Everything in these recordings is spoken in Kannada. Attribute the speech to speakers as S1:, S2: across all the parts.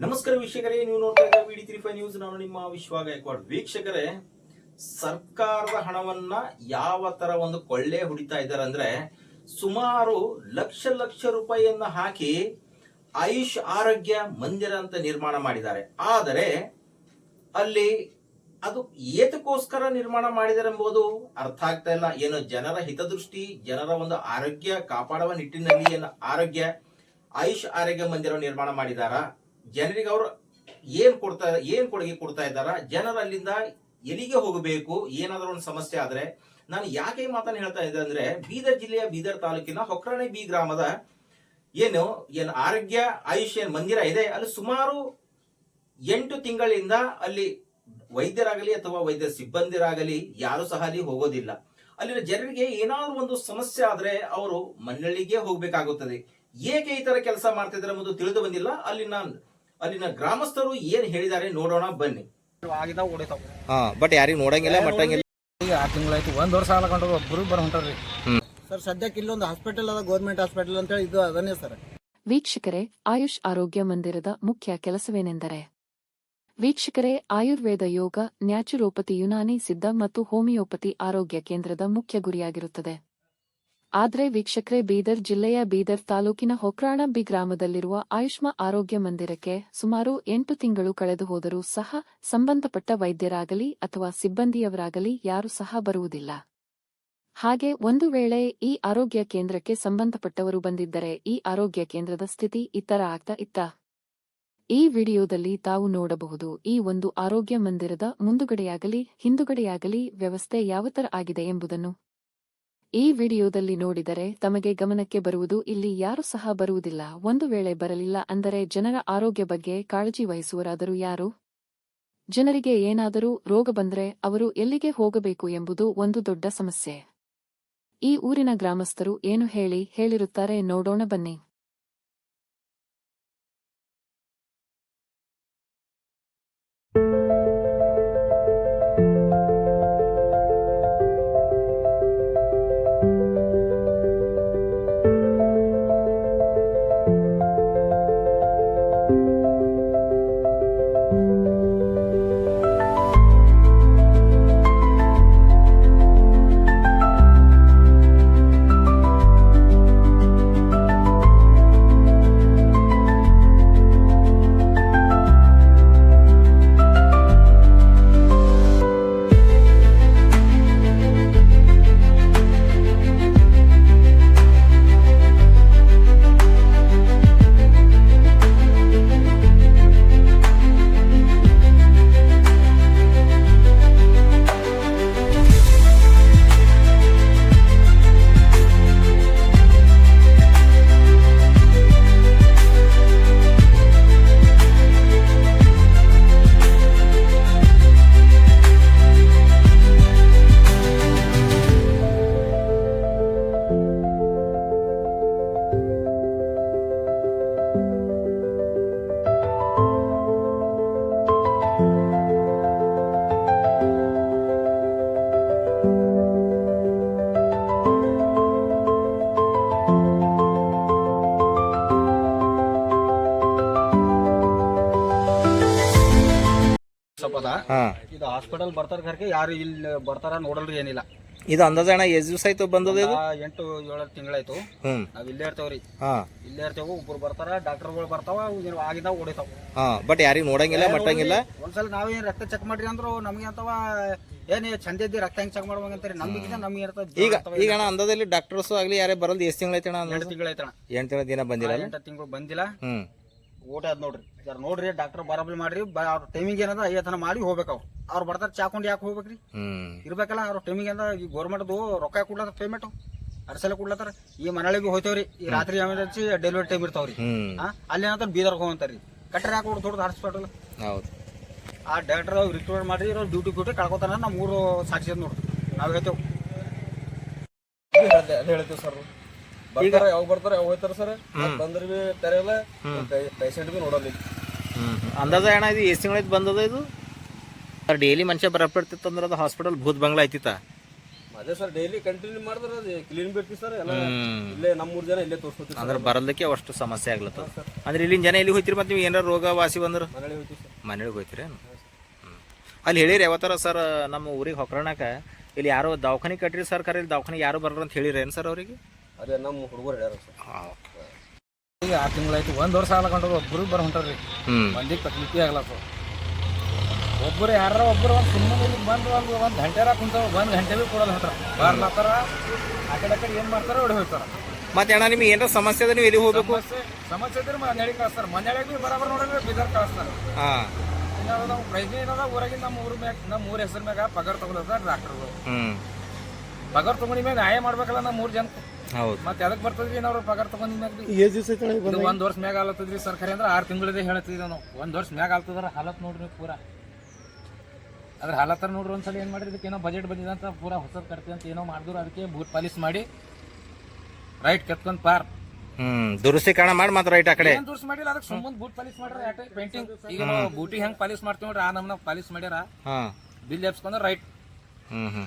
S1: ನಮಸ್ಕಾರ ವೀಕ್ಷಕರೇ, ನೀವು ನೋಡ್ತಾ ಇದ್ದೀರಾ ವಿಡಿ ತ್ರೀ ಫೈವ್ ನ್ಯೂಸ್ ನಾನು ನಿಮ್ಮ ವಿಶ್ವ ಗಾಯಕ್ವಾಡ್ ವೀಕ್ಷಕರೇ, ಸರ್ಕಾರದ ಹಣವನ್ನ ಯಾವ ತರ ಒಂದು ಕೊಳ್ಳೆ ಹೊಡಿತಾ ಇದ್ದಾರೆ ಅಂದ್ರೆ ಸುಮಾರು ಲಕ್ಷ ಲಕ್ಷ ರೂಪಾಯಿಯನ್ನ ಹಾಕಿ ಆಯುಷ್ ಆರೋಗ್ಯ ಮಂದಿರ ಅಂತ ನಿರ್ಮಾಣ ಮಾಡಿದ್ದಾರೆ. ಆದರೆ ಅಲ್ಲಿ ಅದು ಏತಕ್ಕೋಸ್ಕರ ನಿರ್ಮಾಣ ಮಾಡಿದ್ದಾರೆ ಎಂಬುದು ಅರ್ಥ ಆಗ್ತಾ ಇಲ್ಲ. ಏನು ಜನರ ಹಿತದೃಷ್ಟಿ, ಜನರ ಒಂದು ಆರೋಗ್ಯ ಕಾಪಾಡುವ ನಿಟ್ಟಿನಲ್ಲಿ ಏನು ಆರೋಗ್ಯ, ಆಯುಷ್ ಆರೋಗ್ಯ ಮಂದಿರ ನಿರ್ಮಾಣ ಮಾಡಿದಾರ? ಜನರಿಗೆ ಅವರು ಏನ್ ಕೊಡ್ತಾ, ಏನ್ ಕೊಡುಗೆ ಕೊಡ್ತಾ ಇದ್ದಾರ, ಜನರು ಅಲ್ಲಿಂದ ಎಲ್ಲಿಗೆ ಹೋಗಬೇಕು, ಏನಾದರೂ ಒಂದು ಸಮಸ್ಯೆ ಆದ್ರೆ, ನಾನು ಯಾಕೆ ಮಾತನ್ನು ಹೇಳ್ತಾ ಇದ್ದೆ ಅಂದ್ರೆ, ಬೀದರ್ ಜಿಲ್ಲೆಯ ಬೀದರ್ ತಾಲೂಕಿನ ಹೊಕ್ರಾಣಿ ಬಿ ಗ್ರಾಮದ ಏನು ಏನು ಆರೋಗ್ಯ ಆಯುಷ್ ಏನ್ ಮಂದಿರ ಇದೆ, ಅಲ್ಲಿ ಸುಮಾರು ಎಂಟು ತಿಂಗಳಿಂದ ಅಲ್ಲಿ ವೈದ್ಯರಾಗಲಿ ಅಥವಾ ವೈದ್ಯ ಸಿಬ್ಬಂದಿರಾಗಲಿ ಯಾರು ಸಹ ಅಲ್ಲಿ ಹೋಗೋದಿಲ್ಲ. ಅಲ್ಲಿನ ಜನರಿಗೆ ಏನಾದ್ರೂ ಒಂದು ಸಮಸ್ಯೆ ಆದ್ರೆ ಅವರು ಮನ್ನಳ್ಳಿಗೆ ಹೋಗ್ಬೇಕಾಗುತ್ತದೆ. ಏಕೆ ಈ ತರ ಕೆಲಸ ಮಾಡ್ತಿದ್ದಾರೆ ಎಂಬುದು ತಿಳಿದು ಬಂದಿಲ್ಲ. ಅಲ್ಲಿನ ಅಲ್ಲಿನ ಗ್ರಾಮಸ್ಥರು ಏನ್ ಹೇಳಿದ್ದಾರೆ ನೋಡೋಣ ಬನ್ನಿ.
S2: ಆಗಿದಾವ ಹೊಡಿತಾವ
S3: ಹಾ ಬಟ್ ಯಾರಿಗೂ ನೋಡಂಗಿಲ್ಲ ಮಟ್ಟಂಗಿಲ್ಲ.
S2: ಈಗ ಆರು ತಿಂಗಳಾಯ್ತು ಒಂದ್ ವರ್ಷ ಆಲ ಕಂಡು ಒಬ್ಬರು ಬರ ಹೊಂಟಾರ್ರಿ.
S4: ಸರ್ ಸದ್ಯಕ್ಕೆ ಇಲ್ಲೊಂದು ಹಾಸ್ಪಿಟಲ್ ಅದ ಗೌರ್ಮೆಂಟ್ ಹಾಸ್ಪಿಟಲ್ ಅಂತ ಹೇಳಿ ಇದು ಅದನ್ನೇ ಸರ್.
S5: ವೀಕ್ಷಕರೇ ಆಯುಷ್ ಆರೋಗ್ಯ ಮಂದಿರದ ಮುಖ್ಯ ಕೆಲಸವೇನೆಂದರೆ ವೀಕ್ಷಕರೇ ಆಯುರ್ವೇದ ಯೋಗ ನ್ಯಾಚುರೋಪತಿ ಯುನಾನಿ ಸಿದ್ಧ ಮತ್ತು ಹೋಮಿಯೋಪತಿ ಆರೋಗ್ಯ ಕೇಂದ್ರದ ಮುಖ್ಯ ಗುರಿಯಾಗಿರುತ್ತದೆ. ಆದ್ರೆ ವೀಕ್ಷಕರೇ, ಬೀದರ್ ಜಿಲ್ಲೆಯ ಬೀದರ್ ತಾಲೂಕಿನ ಹೊಕ್ರಾಣ ಬಿ ಗ್ರಾಮದಲ್ಲಿರುವ ಆಯುಷ್ಮಾ ಆರೋಗ್ಯ ಮಂದಿರಕ್ಕೆ ಸುಮಾರು ಎಂಟು ತಿಂಗಳು ಕಳೆದು ಹೋದರೂ ಸಹ ಸಂಬಂಧಪಟ್ಟ ವೈದ್ಯರಾಗಲಿ ಅಥವಾ ಸಿಬ್ಬಂದಿಯವರಾಗಲಿ ಯಾರೂ ಸಹ ಬರುವುದಿಲ್ಲ. ಹಾಗೆ ಒಂದು ವೇಳೆ ಈ ಆರೋಗ್ಯ ಕೇಂದ್ರಕ್ಕೆ ಸಂಬಂಧಪಟ್ಟವರು ಬಂದಿದ್ದರೆ ಈ ಆರೋಗ್ಯ ಕೇಂದ್ರದ ಸ್ಥಿತಿ ಇತರ ಆಗ್ತಾ ಇತ್ತ. ಈ ವಿಡಿಯೋದಲ್ಲಿ ತಾವು ನೋಡಬಹುದು, ಈ ಒಂದು ಆರೋಗ್ಯ ಮಂದಿರದ ಮುಂದುಗಡೆಯಾಗಲಿ ಹಿಂದುಗಡೆಯಾಗಲಿ ವ್ಯವಸ್ಥೆ ಯಾವ ತರ ಆಗಿದೆ ಎಂಬುದನ್ನು. ಈ ವಿಡಿಯೋದಲ್ಲಿ ನೋಡಿದರೆ ತಮಗೆ ಗಮನಕ್ಕೆ ಬರುವುದು ಇಲ್ಲಿ ಯಾರು ಸಹ ಬರುವುದಿಲ್ಲ. ಒಂದು ವೇಳೆ ಬರಲಿಲ್ಲ ಅಂದರೆ ಜನರ ಆರೋಗ್ಯ ಬಗ್ಗೆ ಕಾಳಜಿ ವಹಿಸುವರಾದರೂ ಯಾರು? ಜನರಿಗೆ ಏನಾದರೂ ರೋಗ ಬಂದ್ರೆ ಅವರು ಎಲ್ಲಿಗೆ ಹೋಗಬೇಕು ಎಂಬುದು ಒಂದು ದೊಡ್ಡ ಸಮಸ್ಯೆ. ಈ ಊರಿನ ಗ್ರಾಮಸ್ಥರು ಏನು ಹೇಳಿ ಹೇಳಿರುತ್ತಾರೆ ನೋಡೋಣ ಬನ್ನಿ.
S2: ಸ್ವಲ್ಪ ಅದ
S3: ಹಾ.
S2: ಇದು ಹಾಸ್ಪಿಟಲ್ ಬರ್ತಾರ ಕರ್ಕೆ ಯಾರು ಇಲ್ಲಿ ಬರ್ತಾರ ನೋಡಲ್ರಿ ಏನಿಲ್ಲ.
S3: ಇದು ಅಂದಾಜಣ ಎಷ್ಟು ದಿವಸ ಆಯ್ತು ಬಂದದ ಇದು?
S2: ಆ, ಎಂಟು ಏಳು ತಿಂಗಳಾಯ್ತು.
S3: ಹ್ಮ್.
S2: ನಾವ್ ಇಲ್ಲೇ ಇರ್ತೇವ್ರಿ.
S3: ಹಾ.
S2: ಇಲ್ಲೇ ಇರ್ತೇವೆ ಒಬ್ರು ಬರ್ತಾರ ಡಾಕ್ಟರ್ಗಳು ಬರ್ತಾವ ಆಗಿಂದ ಆಗಿದಾವ ಹೊಡಿತಾವ.
S3: ಹಾ ಬಟ್ ಯಾರಿಗ್ ನೋಡಂಗಿಲ್ಲ ಮಟ್ಟಂಗಿಲ್ಲ?
S2: ಒಂದ್ಸಲ ನಾವೇನ್ ರಕ್ತ ಚೆಕ್ ಮಾಡ್ರಿ ಅಂದ್ರು ನಮ್ಗೆ ಅಂತವ ಏನ್ ಚಂದ ಇದ್ದಿ ರಕ್ತ ಹೆಂಗ್ ಚೆಕ್ ಮಾಡ್ಬೇಕಂತಾರೆ ನಮ್ಗಿಂತ ನಮ್ಗೆ ಇರ್ತದ?
S3: ಈಗ ಈಗ ಅಣ್ಣ ಅಂದಾಜಲ್ಲಿ ಡಾಕ್ಟರ್ಸ್ ಆಗ್ಲಿ ಯಾರೇ ಬರಲ್ದು ಎಷ್ಟು ತಿಂಗಳ
S2: ತಿಂಗಳಾಯ್ತಣ
S3: ಎಂಟು ತಿಂಗಳ ದಿನ ಬಂದಿಲ್ಲ
S2: ಎಂಟು ತಿಂಗಳು ಬಂದಿಲ್ಲ.
S3: ಹ್ಮ್.
S2: ಊಟ ಅದ್ ನೋಡ್ರಿ. ಜರ ನೋಡ್ರಿ ಡಾಕ್ಟರ್ ಬರಬಲ್ ಮಾಡ್ರಿ ಬ- ಅವ್ರ ಟೈಮಿಂಗ್ ಏನದ ಐವತ್ತನ ಮಾಡಿ ಹೋಗ್ಬೇಕು ಅವ್ರು. ಅವ್ರು ಬರ್ತಾರೆ ಚಾಕೊಂಡು ಯಾಕೆ ಹೋಗ್ಬೇಕ್ರಿ.
S3: ಹ್ಮ್.
S2: ಇರ್ಬೇಕಲ್ಲ ಅವ್ರ ಟೈಮಿಂಗ್ ಅಂದ ಈ ಗೌರ್ಮೆಂಟ್ದು ರೊಕ್ಕ ಕೊಡ್ಲತ್ತಾರ ಪೇಮೆಂಟ್ ಅರ್ಸಲ ಕೊಡ್ಲತ್ತಾರ. ಈ ಮನೆಗಳಿಗೆ ಹೋಯ್ತೇವ್ರಿ ಈ ರಾತ್ರಿ ಎಮರ್ಜೆನ್ಸಿ ಡೆಲಿವರಿ ಟೈಮ್ ಇರ್ತಾವ್ರಿ.
S3: ಹ್ಮ್.
S2: ಅಲ್ಲಿ ಏನಂತ ಬೀದರ್ ಹೋಗಂತಾರ್ರಿ ಕಟ್ಟರೆ ಯಾಕೆ ಕೊಡು ದೊಡ್ಡದು ಹಾಸ್ಪಿಟಲ್
S3: ಹೌದು.
S2: ಆ ಡಾಕ್ಟರ್ ರಿಕ್ರೂಟ್ ಮಾಡ್ರಿ ಇರೋ ಡ್ಯೂಟಿ ಕೊಟ್ಟು ಕಳ್ಕೊತಾರ ನಮ್ಮ ಮೂರು ಸಾಕ್ಷಿ ನೋಡ್ತೀವಿ ನೋಡ್ರಿ. ನಾವ್ ಹೇಳ್ತೇವ್.
S6: ಹೇಳ್ತೇವೆ ಸರ್. ಬರ್ತಾರೆ ಯಾವಾಗ ಬರ್ತಾರೆ ಯಾವಾಗ ಹೋಗ್ತಾರೆ ಸರ್? ಬಂದ್ರೆ ಬಿ ತೆರೆಯಲ್ಲ ಪೇಷಂಟ್ ಬಿ ನೋಡಲ್ಲ
S3: ಅಂದಾಜ ಏನ ಇದು ಎಷ್ಟು ಬಂದದ ಇದು? ಸರ್ ಡೈಲಿ ಮನುಷ್ಯ ಬರಬಿಡ್ತಿತ್ತು ಅಂದ್ರೆ ಅದು ಹಾಸ್ಪಿಟಲ್ ಭೂತ್ ಬಂಗ್ಲಾ ಐತಿತ್ತ
S6: ಅದೇ ಸರ್ ಡೈಲಿ ಕಂಟಿನ್ಯೂ ಮಾಡಿದ್ರೆ ಅದು ಕ್ಲೀನ್ ಬಿಡ್ತೀವಿ ಸರ್ ಎಲ್ಲ. ಇಲ್ಲೇ ನಮ್ಮ ಮೂರು ಜನ ಇಲ್ಲೇ ತೋರಿಸ್ಕೊತೀವಿ
S1: ಅಂದ್ರೆ ಬರಲಿಕ್ಕೆ ಅಷ್ಟು ಸಮಸ್ಯೆ ಆಗ್ಲತ್ತ ಅಂದ್ರೆ ಇಲ್ಲಿನ ಜನ ಇಲ್ಲಿ ಹೋಯ್ತಿರಿ ಮತ್ತೆ ನೀವು? ಏನಾರ ರೋಗ ವಾಸಿ ಬಂದ್ರೆ?
S6: ಮನೇಲಿ ಹೋಗ್ತೀವಿ ಸರ್.
S1: ಹೋಯ್ತಿರಿ ಅಲ್ಲಿ ಹೇಳಿರಿ ಯಾವತ್ತಾರ ಸರ್ ನಮ್ಮ ಊರಿಗೆ ಹೊಕ್ರಣಕ ಇಲ್ಲಿ ಯಾರೋ ದವಾಖಾನೆ ಕಟ್ಟಿರಿ ಸರ್ ಕರೆ ಇಲ್ಲಿ ದವಾಖಾನೆ ಯಾರು ಬರ್ರ ಅಂತ ಹೇಳಿರಿ ಏನು ಸರ್ ಅವರಿಗೆ?
S6: ಅದೇ ನಮ್ಮ ಹುಡುಗರು ಹೇಳ್ಯಾರ ಸರ್.
S3: ಈಗ ಆರು ತಿಂಗಳಾಯ್ತು ಒಂದು ವರ್ಷ ಆಗ್ಲಕೊಂಡ್ರು ಒಬ್ಬರು ಬರ ಹೊಂಟಾರ್ರಿ.
S1: ಹ್ಮ್.
S3: ಮಂದಿಗೆ ತಕ್ಲೀಫಿ ಆಗ್ಲತ್ತ ಒಬ್ಬರು ಯಾರ ಒಬ್ಬರು ಒಂದು ಸುಮ್ಮನೆ ಇಲ್ಲಿ ಬಂದು ಒಂದು ಒಂದು ಗಂಟೆರ ಕುಂತಾವ ಒಂದು ಗಂಟೆ ಭೀ ಕೊಡಲ್ಲ ಹೊಂಟಾರ ಬರ್ಲತ್ತಾರ ಆ ಕಡೆ ಆ ಕಡೆ ಏನು ಮಾಡ್ತಾರ ಓಡಿ ಹೋಗ್ತಾರ
S1: ಮತ್ತೆ ಅಣ್ಣ ನಿಮ್ಗೆ ಏನಾರ ಸಮಸ್ಯೆ ಅದ ನೀವು ಎಲ್ಲಿ ಹೋಗ್ಬೇಕು?
S3: ಸಮಸ್ಯೆ ಸಮಸ್ಯೆ ಇದ್ರೆ ಮನೆಯಲ್ಲಿ ಕಳಿಸ್ತಾರೆ. ಮನೆಯಾಗ ಭೀ ಬರಾಬರ್ ನೋಡಿದ್ರೆ ಬೀದರ್ ಕಳಿಸ್ತಾರೆ.
S1: ಹಾಂ.
S3: ಇನ್ನು ನಾವು ಪ್ರೈಸ್ ಏನದ ಊರಾಗಿನ ನಮ್ಮ ಊರ ಮ್ಯಾಗ ನಮ್ಮ ಊರ ಹೆಸರು ಮ್ಯಾಗ ಪಗಾರ ತಗೊಳದ ಡಾಕ್ಟರ್ಗಳು.
S1: ಹ್ಮ್.
S3: ಪಗಾರ ತಗೊಂಡಿ ಮ್ಯಾಗ ನ್ಯಾಯ ಮಾಡ್ಬೇಕಲ್ಲ ನಮ್ಮ ಮೂರು ಜನ
S1: ಹೌದು.
S3: ಮತ್ತೆ ಅದಕ್ಕೆ ಬರ್ತದ್ರಿ ನಾವು ಪಗಾರ ತಗೊಂಡ್ ಮ್ಯಾಗ ಬಿ? ಇದು ಒಂದ್ ವರ್ಷ ಮ್ಯಾಗ ಆಲತ್ತದ್ರಿ ಸರ್ಕಾರಿ ಅಂದ್ರೆ ಆರು ತಿಂಗಳದೇ ಹೇಳ್ತಿದ್ವಿ ನಾವು ಒಂದ್ ವರ್ಷ ಮ್ಯಾಗ ಆಲ್ತದ್ರ ಹಾಲತ್ ನೋಡ್ರಿ ಪೂರಾ. ಅದ್ರ ಹಾಲತ್ತರ ನೋಡ್ರಿ ಒಂದ್ಸಲ ಏನ್ ಮಾಡಿರಿ ಇದಕ್ಕೆ ಏನೋ ಬಜೆಟ್ ಬಂದಿದಂತ ಅಂತ ಪೂರಾ ಹೊಸದ್ ಕಟ್ತೀವಿ ಅಂತ ಏನೋ ಮಾಡಿದ್ರು ಅದಕ್ಕೆ ಬೂಟ್ ಪಾಲಿಸ್ ಮಾಡಿ ರೈಟ್ ಕೆತ್ಕೊಂಡ್ ಪಾರ್.
S1: ಹ್ಮ್ ದುರಸ್ತಿಕರಣ ಮಾಡಿ ಮತ್ತೆ ರೈಟ್ ಆ ಕಡೆ.
S3: ಏನ್ ದುರ್ಸ್ ಮಾಡಿಲ್ಲ ಅದಕ್ಕೆ ಸುಮ್ಮನೆ ಬೂಟ್ ಪಾಲಿಸ್ ಮಾಡ್ರಿ ಅಟೆ ಪೇಂಟಿಂಗ್. ಈಗ ನಾವು ಬೂಟಿ ಹೆಂಗ್ ಪಾಲಿಸ್ ಮಾಡ್ತೀವಿ ನೋಡ್ರಿ ಆ ನಮ್ನ ಪಾಲಿಸ್ ಮಾಡ್ಯಾರ.
S1: ಹಾಂ.
S3: ಬಿಲ್ ಎಪ್ಸ್ಕೊಂಡ್ರೆ ರೈಟ್.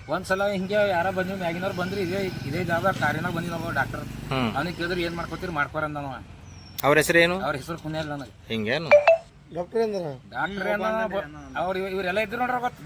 S3: ಒಂದ್ಸಲ ಹಿಂಗೆ ಯಾರ ಬಂದ್ವಿ ಮ್ಯಾಗಿನವ್ರು ಬಂದ್ರಿ ಇದೇ ಇದೇ ಜಾಗ ಕಾರಿನಾಗ ಬಂದಿ ನಾವು ಡಾಕ್ಟರ್ ಅವ್ನಿಗೆ ಕೇಳಿದ್ರೆ ಏನ್ ಮಾಡ್ಕೋತೀರಿ? ಮಾಡ್ಕೋರ ಅಂದ
S1: ಅವ್ರ ಹೆಸರು ಏನು?
S3: ಅವ್ರ ಹೆಸರು ಇಲ್ಲ ನನಗೆ.
S1: ಹಿಂಗೇನು?
S3: ಡಾಕ್ಟರ್ ಅವ್ರು ಇವರೆಲ್ಲ ಇದ್ರು ನೋಡ್ರ ಗೊತ್ತು?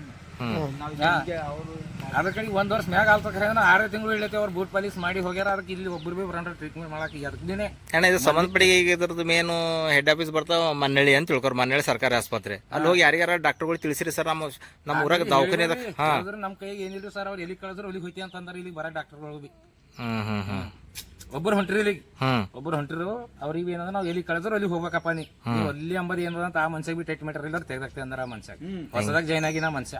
S3: ಅದಕ್ಕೆ ಒಂದ್ ವರ್ಷ ಮ್ಯಾಗ ಆಲ್ತಕ್ರೆ ಆರು ತಿಂಗಳು ಇಳೈತೆ ಅವ್ರು ಬೂಟ್ ಪಾಲಿಸ್ ಮಾಡಿ ಹೋಗ್ಯಾರ. ಅದಕ್ಕೆ ಇಲ್ಲಿ ಒಬ್ರು ಭೀ ಬರೋಣ ಟ್ರೀಟ್ಮೆಂಟ್ ಮಾಡಕ್ಕೆ ಅದಕ್ಕೆ ದಿನ.
S1: ಅಣ್ಣ ಇದು ಸಂಬಂಧಪಟ್ಟಿಗೆ ಈಗ ಇದ್ರದ್ದು ಮೇನು ಹೆಡ್ ಆಫೀಸ್ ಬರ್ತಾವ ಮನ್ನಳ್ಳಿ ಅಂತ ತಿಳ್ಕೊರ್ ಮನ್ನಳ್ಳಿ ಸರ್ಕಾರಿ ಆಸ್ಪತ್ರೆ. ಅಲ್ಲಿ ಹೋಗಿ ಯಾರಿಗಾರ ಡಾಕ್ಟರ್ಗಳು ತಿಳಿಸಿರಿ ಸರ್ ನಮ್ಮ ನಮ್ಮ ಊರಾಗ ದವಾಖಾನೆ ಅದ. ಹಾ.
S3: ನಮ್ಮ ಕೈಗೆ ಏನಿಲ್ಲ ಸರ್ ಅವ್ರು ಎಲ್ಲಿ ಕಳಿದ್ರು ಅಲ್ಲಿ ಹೋಯ್ತಿ ಅಂತಂದ್ರೆ ಇಲ್ಲಿ ಬರೋ ಡಾಕ್ಟರ್ಗಳು ಭೀ
S1: ಹ್ಮ್ ಹ್ಮ್ ಹ್ಮ್.
S3: ಒಬ್ಬರು ಹೊಂಟ್ರಿ ಇಲ್ಲಿಗೆ.
S1: ಹ್ಮ್.
S3: ಒಬ್ರು ಹೊಂಟಿರು ಅವ್ರಿಗೆ ಏನಂದ್ರೆ ನಾವು ಎಲ್ಲಿ ಕಳೆದ್ರು ಅಲ್ಲಿ ಹೋಗ್ಬೇಕಪ್ಪ ನೀ. ನೀವು ಅಲ್ಲಿ ಅಂಬದು ಏನದ ಅಂತ ಆ ಮನ್ಸಾಗ ಬಿ ಟ್ರೀಟ್ಮೆಂಟ್ ಇಲ್ಲ ತೆಗ್ದಾಕ್ತಿ ಅಂದ್ರೆ ಆ ಮನ್ಸಾಗ ಹೊಸದಾಗ ಜೈನ್ ಆಗಿನ ಮನ್ಸ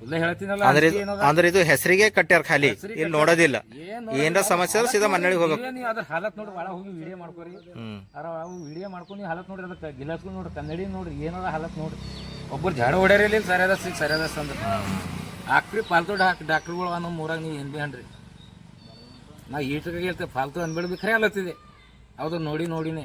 S1: ಅಂದ್ರೆ ಇದು- ಅಂದ್ರೆ ಇದು ಹೆಸರಿಗೆ ಕಟ್ಟ್ಯಾರ ಖಾಲಿ. ಇಲ್ಲಿ ನೋಡೋದಿಲ್ಲ.
S3: ಏನರ
S1: ಏನಾರ ಸಮಸ್ಯೆ ಆದ್ರೆ ಸೀದಾ ಮನೆಯಲ್ಲಿ ಹೋಗ್ಬೇಕು
S3: ನೀವೇ ಅದ್ರ ಹಾಲತ್ ನೋಡಿ ಒಳ ಹೋಗಿ ವಿಡಿಯೋ ಮಾಡ್ಕೊರಿ.
S1: ಹ್ಮ್.
S3: ಅವು ವಿಡಿಯೋ ಮಾಡ್ಕೊಂಡು ನೀವು ಹಾಲತ್ ನೋಡ್ರಿ ಅದಕ್ಕೆ ಗಿಲಾಸ್ಕೊಂಡು ನೋಡ್ರಿ ಕನ್ನಡಿ ನೋಡ್ರಿ ಏನದ ಹಾಲತ್ ನೋಡ್ರಿ. ಒಬ್ಬರು ಜಾಡ ಹೊಡ್ಯಾರ ಇಲ್ಲಿ ಸರಿಯಾದ ಸಿಗ್ ಸರಿಯಾದ ಅಂದ್ರೆ. ಹಾಕ್ರಿ ಪಾಲ್ತು ಡಾಕ್ ಡಾಕ್ಟ್ರುಗಳು ನಮ್ಮ ಊರಾಗ ನೀವು ಏನ್ ಬಿ ಅನ್ರಿ ನಾ ಈಟ್ರಿಗೆ ಹೇಳ್ತೇವೆ ಫಾಲ್ತು ಅನ್ಬೇಡಿ ಖರೆ ಅಲ್ಲತ್ತಿದೆ ಹೌದು ನೋಡಿ ನೋಡಿನೇ.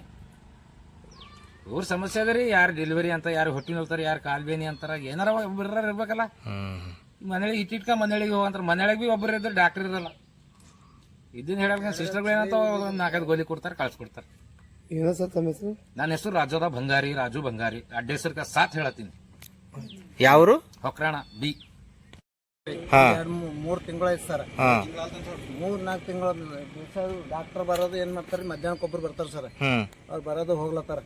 S3: ಇವ್ರ ಸಮಸ್ಯೆ ಅದ ರೀ ಯಾರು ಡೆಲಿವರಿ ಅಂತ ಯಾರು ಹೊಟ್ಟಿ ನೋಡ್ತಾರೆ ಯಾರು ಕಾಲ್ಬೇನಿ ಅಂತಾರ ಏನಾರ ಒಬ್ಬರ ಇರ್ಬೇಕಲ್ಲ.
S1: ಮನೇಲಿ
S3: ಮನೆಯಲ್ಲಿ ಇಟ್ಟಿಟ್ಕ ಮನೆಯೊಳಗೆ ಹೋಗಂತಾರೆ ಮನೆಯೊಳಗೆ ಬಿ ಒಬ್ಬರು ಇದ್ರೆ ಡಾಕ್ಟರ್ ಇರಲ್ಲ. ಇದನ್ನ ಹೇಳಲ್ಲ ಸಿಸ್ಟರ್ಗಳು ಏನಂತ ಒಂದು ನಾಲ್ಕೈದು ಗೋಲಿ ಕೊಡ್ತಾರೆ ಕಳ್ಸಿಕೊಡ್ತಾರೆ. ನನ್ನ ಹೆಸರು? ರಾಜೋದ ಬಂಗಾರಿ ರಾಜು ಬಂಗಾರಿ ಅಡ್ಡ ಹೆಸರು ಸಾತ್ ಹೇಳತ್ತೀನಿ.
S1: ಯಾವರು?
S3: ಹೊಕ್ರಾಣ ಬಿ.
S2: ಮೂರು ತಿಂಗಳಾಯ್ತು ಸರ್. ಮೂರ್ ನಾಲ್ಕು ತಿಂಗಳ ದಿವಸ ಡಾಕ್ಟರ್ ಬರೋದು ಏನ್ ಮಾಡ್ತಾರೆ ಮಧ್ಯಾಹ್ನಕ್ಕೆ ಒಬ್ರು ಬರ್ತಾರ ಸರ್. ಅವ್ರ ಬರೋದು ಹೋಗ್ಲತ್ತಾರ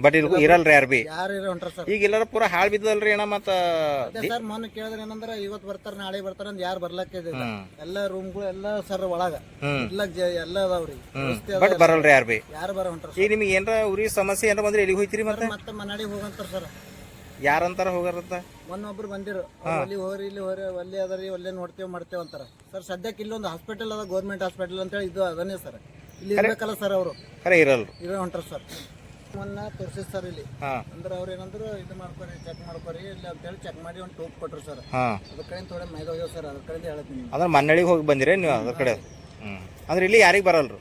S1: ಬಟ್ ಇಲ್ಲಿ ಇರಲ್ರಿ ಯಾರು ಬಿ?
S2: ಯಾರು ಇರೋ ಹೊಂಟಾರ ಸರ್.
S1: ಈಗ ಎಲ್ಲಾರ ಪೂರ ಹಾಳ್ ಬಿದ್ದಲ್ರಿ ಏನ ಮತ್ತ
S2: ಅದೇ ಸರ್ ಮೊನ್ನೆ ಕೇಳಿದ್ರೆ ಏನಂದ್ರೆ ಇವತ್ತು ಬರ್ತಾರ ನಾಳೆ ಬರ್ತಾರ ಅಂತ ಯಾರು ಬರ್ಲಕ್ಕೆ
S1: ಎಲ್ಲಾ.
S2: ಎಲ್ಲ ರೂಮ್ಗಳು ಎಲ್ಲ ಸರ್ ಒಳಗ. ಜ- ಎಲ್ಲ ಅದಾವ್ರಿ.
S1: ಬಟ್ ಬರಲ್ರಿ ಯಾರು ಬಿ?
S2: ಯಾರು ಬರೋ ಹೊಂಟಾರ
S1: ಈಗ ನಿಮ್ಗೆ ಏನ್ರ ಉರಿ ಸಮಸ್ಯೆ ಏನಾರ ಬಂದ್ರೆ ಎಲ್ಲಿಗೆ ಹೋಯ್ತಿರಿ ಮತ್ತೆ?
S2: ಮತ್ತೆ ಮನಾಡಿಗೆ ಹೋಗಂತಾರ ಸರ್.
S1: ಯಾರಂತಾರ ಹೋಗಾರಂತ
S2: ಒಂದೊಬ್ರು ಬಂದಿರು. ಅಲ್ಲಿ ಹೋರಿ ಇಲ್ಲಿ ಹೋರಿ ಅಲ್ಲಿ ಅದರಿ ಒಲ್ಲೆ ನೋಡ್ತೇವೆ ಮಾಡ್ತೇವೆ ಅಂತಾರ. ಸರ್ ಸದ್ಯಕ್ಕೆ ಇಲ್ಲೊಂದು ಹಾಸ್ಪಿಟಲ್ ಅದ ಗೌರ್ಮೆಂಟ್ ಹಾಸ್ಪಿಟಲ್ ಅಂತೇಳಿ ಇದು ಅದನ್ನೇ ಸರ್. ಇಲ್ಲಿ ಇರ್ಬೇಕಲ್ಲ ಸರ್ ಅವರು.
S1: ಖರೆ ಇರಲ್ರಿ.
S2: ಇರೋ ಹೊಂಟಾರ ಸರ್. ಮೊನ್ನ ತೋರ್ಸಿದ್ ಸರ್ ಇಲ್ಲಿ. ಅಂದ್ರೆ ಅವ್ರು ಏನಂದ್ರು ಇದು ಮಾಡ್ಕೊರಿ ಚೆಕ್ ಮಾಡ್ಕೊರಿ ಇಲ್ಲ ಅಂತೇಳಿ ಚೆಕ್ ಮಾಡಿ ಒಂದು ಟೋಪ್ ಕೊಟ್ರು ಸರ್. ಅದ್ರ ಕಡೆಯಿಂದ ಥೋಡೆ ಮೈದ ಹೋಗ್ಯಾವ ಸರ್ ಅದ್ರ ಕಡೆಯಿಂದ ಹೇಳ್ತೀನಿ
S1: ಅಂದ್ರೆ ಮನ್ನಳಿಗೆ ಹೋಗಿ ಬಂದಿರೇ ನೀವು ಅದ್ರ ಕಡೆ? ಅಂದ್ರೆ ಇಲ್ಲಿ ಯಾರಿಗೆ ಬರಲ್ರಿ?